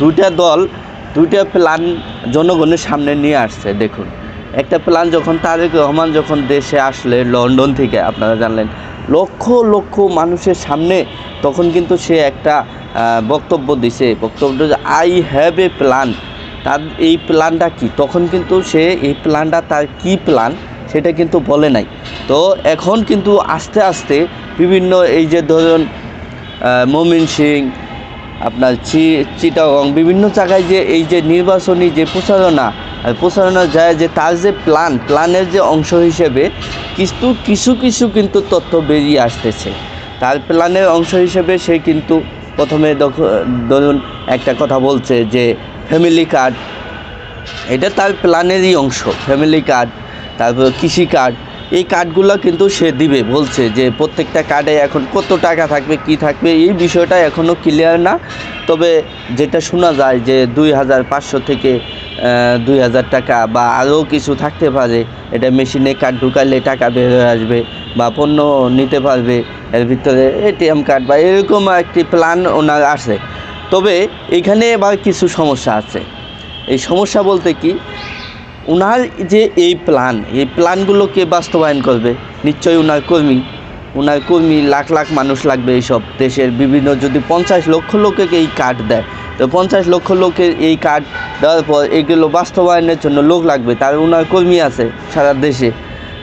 দুইটা দল, দুইটা প্ল্যান জনগণের সামনে নিয়ে আসছে, দেখুন। একটা প্ল্যান যখন তারেক রহমান যখন দেশে আসলে লন্ডন থেকে, আপনারা জানলেন, লক্ষ লক্ষ মানুষের সামনে তখন কিন্তু সে একটা বক্তব্য দিছে। বক্তব্য আই হ্যাভ এ প্ল্যান তার, এই প্ল্যানটা কি? তখন কিন্তু সে এই প্ল্যানটা তার কি প্ল্যান সেটা কিন্তু বলে নাই। তো এখন কিন্তু আস্তে আস্তে বিভিন্ন এই যে ধরুন মমিন সিং আপনার চি, চিটাগং, বিভিন্ন জায়গায় যে এই যে নির্বাচনী যে প্রচারণা প্রচারণা যায় যে তার যে প্ল্যান প্ল্যানের যে অংশ হিসেবে কিছু কিছু কিছু কিন্তু তথ্য বেরিয়ে আসতেছে। তার প্ল্যানের অংশ হিসেবে সে কিন্তু প্রথমে ধরুন একটা কথা বলছে যে ফ্যামিলি কার্ড এটা তার প্ল্যানেরই অংশ ফ্যামিলি কার্ড তারপর কৃষি কার্ড এই কার্ডগুলো কিন্তু সে দিবে, বলছে যে প্রত্যেকটা কার্ডে এখন কত টাকা থাকবে, কি থাকবে, এই বিষয়টা এখনও ক্লিয়ার না। তবে যেটা শোনা যায় যে দুই হাজার পাঁচশো থেকে দুই হাজার টাকা বা আরও কিছু থাকতে পারে, এটা মেশিনে কার্ড ঢুকালে টাকা বের হয়ে আসবে বা পণ্য নিতে পারবে, এর ভিতরে এটিএম কার্ড বা এরকম একটি প্ল্যান ওনার আছে। তবে এখানে এবার কিছু সমস্যা আছে। এই সমস্যা বলতে কি ওনার যে এই প্ল্যান এই প্ল্যানগুলোকে বাস্তবায়ন করবে, নিশ্চয়ই ওনার কর্মী। ওনার কর্মী লাখ লাখ মানুষ লাগবে এইসব। দেশের বিভিন্ন যদি পঞ্চাশ লক্ষ লোককে এই কার্ড দেয়, তো পঞ্চাশ লক্ষ লোকের এই কার্ড দেওয়ার পর এগুলো বাস্তবায়নের জন্য লোক লাগবে, তার ওনার কর্মী আছে সারা দেশে।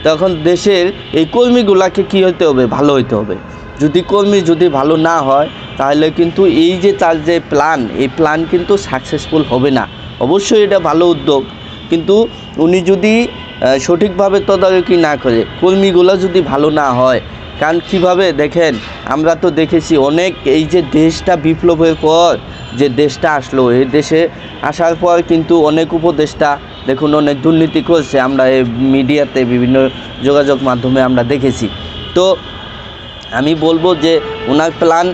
তখন দেশের এই কর্মীগুলাকে কী হতে হবে? ভালো হতে হবে। যদি কর্মী যদি ভালো না হয়, তাহলে কিন্তু এই যে তার যে প্ল্যান এই প্ল্যান কিন্তু সাকসেসফুল হবে না। অবশ্যই এটা ভালো উদ্যোগ। কিন্তু উনি যদি সঠিকভাবে তদারকি না করে, কর্মীগুলো যদি ভালো না হয়, কারণ কীভাবে দেখেন, আমরা তো দেখেছি অনেক এই যে দেশটা বিপ্লবের পর যে দেশটা আসলো, এই দেশে আসার পর কিন্তু অনেক উপদেষ্টা, দেখুন অনেক দুর্নীতি করছে, আমরা এই মিডিয়াতে বিভিন্ন যোগাযোগ মাধ্যমে আমরা দেখেছি। তো আমি বলব যে ওনার প্ল্যান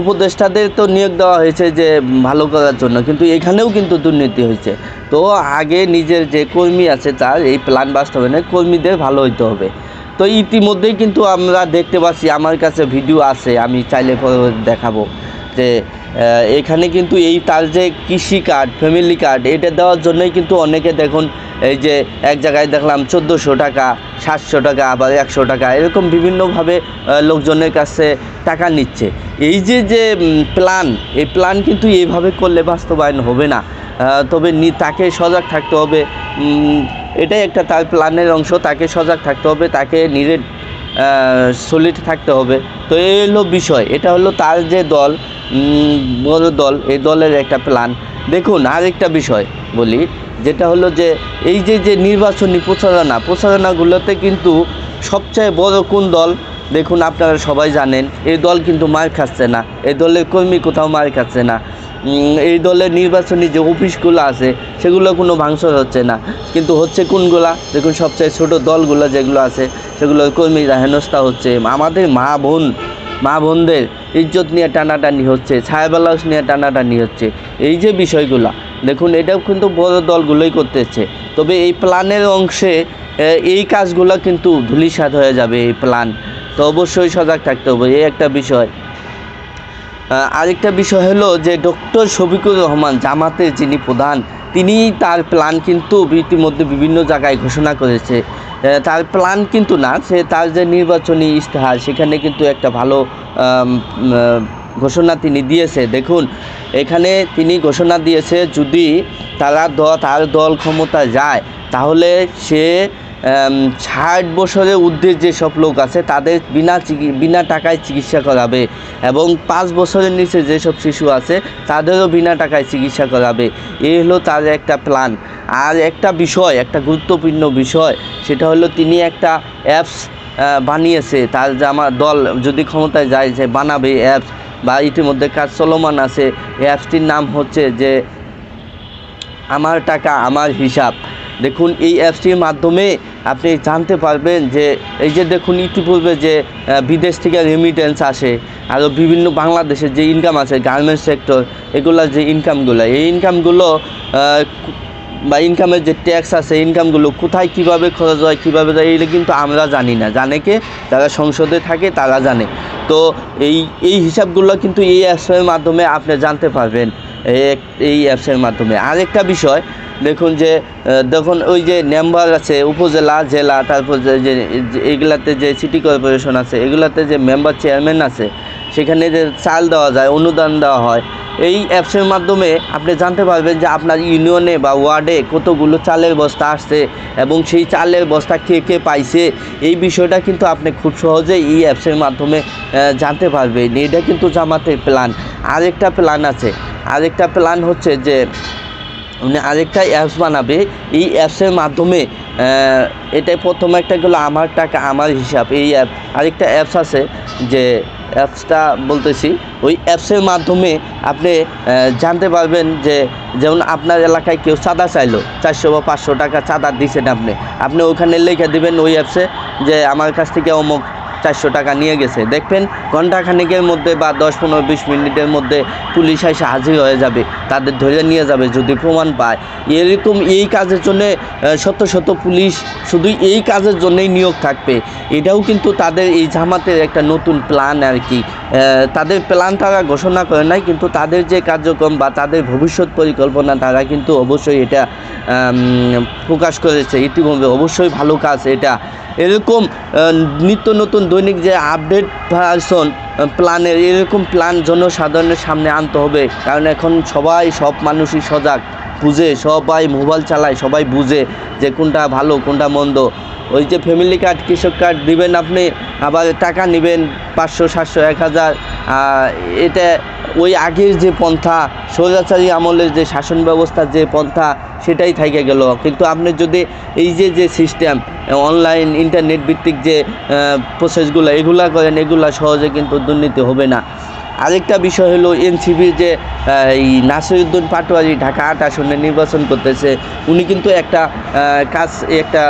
উপদেষ্টাদের তো নিয়োগ দেওয়া হয়েছে যে ভালো করার জন্য, কিন্তু এখানেও কিন্তু দুর্নীতি হয়েছে। তো আগে নিজের যে কর্মী আছে তার, এই প্ল্যান বাস্তবায়নে কর্মীদের ভালো হইতে হবে। তো ইতিমধ্যেই কিন্তু আমরা দেখতে পাচ্ছি, আমার কাছে ভিডিও আছে, আমি চাইলে পরে দেখাবো। যে এখানে কিন্তু এই তার যে কৃষি কার্ড ফ্যামিলি কার্ড, এটা দেওয়ার জন্যই কিন্তু অনেকে দেখুন, এই যে এক জায়গায় দেখলাম চোদ্দোশো টাকা, সাতশো টাকা আবার একশো টাকা, এরকম বিভিন্নভাবে লোকজনের কাছে টাকা নিচ্ছে। এই যে যে প্ল্যান এই প্ল্যান কিন্তু এইভাবে করলে বাস্তবায়ন হবে না। তবে তাকে সজাগ থাকতে হবে। এটাই একটা তার প্ল্যানের অংশ, তাকে সজাগ থাকতে হবে, তাকে নিজের সলিড থাকতে হবে। তো এই হলো বিষয়। এটা হলো তার যে দল বড় দল, এই দলের একটা প্ল্যান দেখুন, আরেকটা বিষয় বলি, যেটা হলো যে এই যে যে নির্বাচনী প্রচারণা, প্রচারণাগুলোতে কিন্তু সবচেয়ে বড় কোন দল? দেখুন আপনারা সবাই জানেন, এই দল কিন্তু মার খাচ্ছে না, এই দলের কর্মী কোথাও মার খাচ্ছে না। এই দলের নির্বাচনী যে অফিসগুলো আছে, সেগুলো কোনো ভাঙচুর হচ্ছে না। কিন্তু হচ্ছে কোনগুলা? দেখুন সবচেয়ে ছোট দলগুলো যেগুলো আছে, সেগুলোর কর্মীরা হেনস্থা হচ্ছে। আমাদের মা বোন, মা বোনদের ইজ্জত নিয়ে টানাটানি হচ্ছে ছায়াবেলাস নিয়ে টানাটানি হচ্ছে। এই যে বিষয়গুলো, দেখুন এটাও কিন্তু বড় দলগুলোই করতেছে। তবে এই প্ল্যানের অংশে এই কাজগুলো কিন্তু ধুলিসাৎ হয়ে যাবে, এই প্ল্যান। তো অবশ্যই সজাগ থাকতে হবে, এই একটা বিষয়। আরেকটা বিষয় হলো যে ডক্টর শফিকুর রহমান জামাতের যিনি প্রধান, তিনি তার প্ল্যান কিন্তু ইতিমধ্যে বিভিন্ন জায়গায় ঘোষণা করেছে। তার প্ল্যান কিন্তু না, সে তার যে নির্বাচনী ইশতেহার, সেখানে কিন্তু একটা ভালো ঘোষণা তিনি দিয়েছে। দেখুন, এখানে তিনি ঘোষণা দিয়েছে, যদি তারা তার দল ক্ষমতা যায়, তাহলে সে ষাট বছরের ঊর্ধ্বে যেসব লোক আছে, তাদের বিনা বিনা টাকায় চিকিৎসা করাবে এবং পাঁচ বছরের নিচে যেসব শিশু আছে, তাদেরও বিনা টাকায় চিকিৎসা করাবে। এই হলো তার একটা প্ল্যান আর একটা বিষয়, একটা গুরুত্বপূর্ণ বিষয়, সেটা হলো তিনি একটা অ্যাপস বানিয়েছে। তার যে আমার দল যদি ক্ষমতায় যায় যে বানাবে অ্যাপস বা ইতিমধ্যে কাজ চলমান আছে। অ্যাপসটির নাম হচ্ছে যে, আমার টাকা, আমার হিসাব। দেখুন, এই অ্যাপসটির মাধ্যমে আপনি জানতে পারবেন যে, এই যে দেখুন ইতিপূর্বে যে বিদেশ থেকে রেমিটেন্স আসে আরও বিভিন্ন বাংলাদেশের যে ইনকাম আছে গার্মেন্টস সেক্টর এগুলোর যে ইনকামগুলো এই ইনকামগুলো বা ইনকামের যে ট্যাক্স আছে ইনকামগুলো কোথায় কীভাবে খরচ হয়, কীভাবে যায়, এইগুলো কিন্তু আমরা জানি না। জানে কে? যারা সংসদে থাকে, তারা জানে। তো এই এই হিসাবগুলো কিন্তু এই অ্যাপসের মাধ্যমে আপনি জানতে পারবেন এই- এই অ্যাপসের মাধ্যমে। আরেকটা বিষয় দেখুন যে দেখুন ওই যে মেম্বার আছে, উপজেলা, জেলা, তারপর যে এগুলাতে যে সিটি কর্পোরেশন আছে, এগুলাতে যে মেম্বার চেয়ারম্যান আছে, সেখানে যে চাল দেওয়া যায়, অনুদান দেওয়া হয়, এই অ্যাপসের মাধ্যমে আপনি জানতে পারবেন যে আপনার ইউনিয়নে বা ওয়ার্ডে কতগুলো চালের বস্তা আসছে এবং সেই চালের বস্তা কে কে পাইছে, এই বিষয়টা কিন্তু আপনি খুব সহজেই এই অ্যাপসের মাধ্যমে জানতে পারবেন। এটা কিন্তু জামাতের প্ল্যান আরেকটা প্ল্যান আছে। আরেকটা প্ল্যান হচ্ছে যে উনি আরেকটা অ্যাপস বানাবে। এই অ্যাপসের মাধ্যমে এটাই প্রথম একটা গেলো আমার টাকা, আমার হিসাব। এই অ্যাপ আরেকটা অ্যাপস আছে যে অ্যাপসটা বলতেছি। ওই অ্যাপসের মাধ্যমে আপনি জানতে পারবেন যে যেমন আপনার এলাকায় কেউ চাঁদা চাইলো, চারশো বা পাঁচশো টাকা চাঁদা দিচ্ছেন আপনি। আপনি ওখানে লিখে দেবেন ওই অ্যাপসে যে আমার কাছ থেকে অমুক চারশো টাকা নিয়ে গেছে। দেখবেন ঘন্টাখানেকের মধ্যে বা দশ পনেরো বিশ মিনিটের মধ্যে পুলিশ এসে হাজির হয়ে যাবে, তাদের ধরে নিয়ে যাবে যদি প্রমাণ পায়। এরকম এই কাজের জন্য শত শত পুলিশ শুধু এই কাজের জন্যই নিয়োগ থাকবে। এটাও কিন্তু তাদের এই জামাতের একটা নতুন প্ল্যান আর কি। তাদের প্ল্যান তারা ঘোষণা করে নাই, কিন্তু তাদের যে কার্যক্রম বা তাদের ভবিষ্যৎ পরিকল্পনা তারা কিন্তু অবশ্যই এটা প্রকাশ করেছে। ইতিমধ্যে অবশ্যই ভালো কাজ এটা। এরকম নিত্য নতুন দৈনিক যে আপডেট ভার্সন প্ল্যানের, এরকম প্ল্যান জন্য সাধারণের সামনে আনতে হবে। কারণ এখন সবাই, সব মানুষই সজাগ। বুঝে, সবাই মোবাইল চালায়, সবাই বুঝে যে কোনটা ভালো, কোনটা মন্দ। ওই যে ফ্যামিলি কার্ড, কৃষক কার্ড দিবেন আপনি, আবার টাকা নেবেন পাঁচশো, সাতশো, এক হাজার। এটা ওই আগের যে পন্থা, স্বৈরাচারী আমলের যে শাসন ব্যবস্থার যে পন্থা, সেটাই থেকে গেল। কিন্তু আপনি যদি এই যে যে সিস্টেম অনলাইন ইন্টারনেট ভিত্তিক যে প্রসেসগুলো এগুলা করেন, এগুলা সহজে কিন্তু দুর্নীতি হবে না। আরেকটা বিষয় হলো এনসিপির যে এই নাসিরুদ্দিন পাটোয়ারি ঢাকা আট আসনে নির্বাচন করতেছে, উনি কিন্তু একটা কাজ, একটা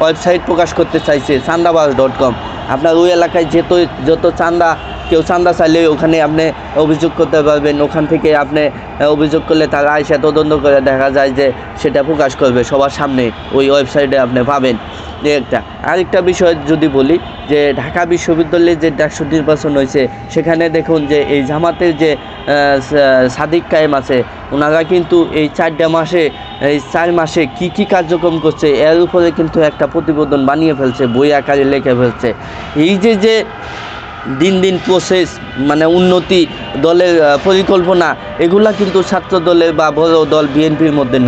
ওয়েবসাইট প্রকাশ করতে চাইছে চান্দাবাস ডট কম। আপনার ওই এলাকায় যেত, যত চান্দা কেউ চান্দা চাইলে ওখানে আপনি অভিযোগ করতে পারবেন। ওখান থেকে আপনি অভিযোগ করলে তারা আইসা তদন্ত করে দেখা যায় যে সেটা প্রকাশ করবে সবার সামনে। ওই ওয়েবসাইটে আপনি পাবেন। একটা। আরেকটা বিষয় যদি বলি যে ঢাকা বিশ্ববিদ্যালয়ে যে ডাকসু নির্বাচন হয়েছে, সেখানে দেখুন যে এই জামাতের যে সাদিক কায়েম আছে, ওনারা কিন্তু এই চারটা মাসে, এই চার মাসে কি কি কার্যক্রম করছে, এর উপরে কিন্তু একটা প্রতিবেদন বানিয়ে ফেলছে, বই আকারে লেখে ফেলছে। এই যে যে দিন দিন প্রসেস মানে উন্নতি, দলের পরিকল্পনা, এগুলা কিন্তু ছাত্র দলের বা বড় দল বিএনপির মধ্যে